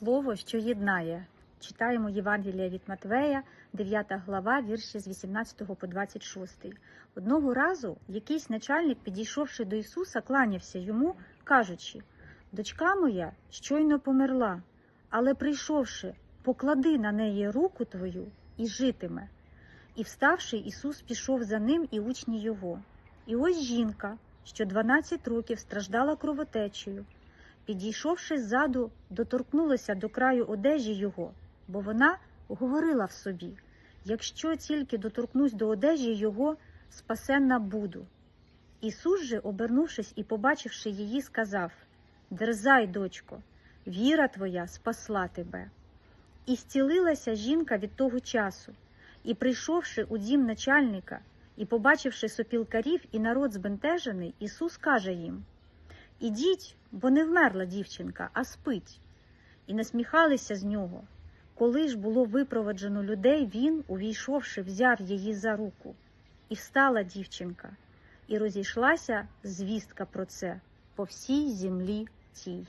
слово, що єднає. Читаємо Євангелія від Матвея, 9 глава, вірші з 18 по 26. Одного разу якийсь начальник, підійшовши до Ісуса, кланявся йому, кажучи: Дочка моя щойно померла, але прийшовши, поклади на неї руку твою і житиме. І вставши, Ісус пішов за ним і учні його. І ось жінка, що 12 років страждала кровотечею, підійшовши ззаду, доторкнулася до краю одежі його, бо вона говорила в собі: якщо тільки доторкнусь до одежі його, спасенна буду. Ісус же, обернувшись і побачивши її, сказав: Дерзай, дочко, віра твоя спасла тебе. І зцілилася жінка від того часу, і, прийшовши у дім начальника, і побачивши сопілкарів і народ збентежений, Ісус каже їм: Ідіть, бо не вмерла дівчинка, а спить. І насміхалися з нього. Коли ж було випроваджено людей, він, увійшовши, взяв її за руку. І встала дівчинка, і розійшлася звістка про це по всій землі тій.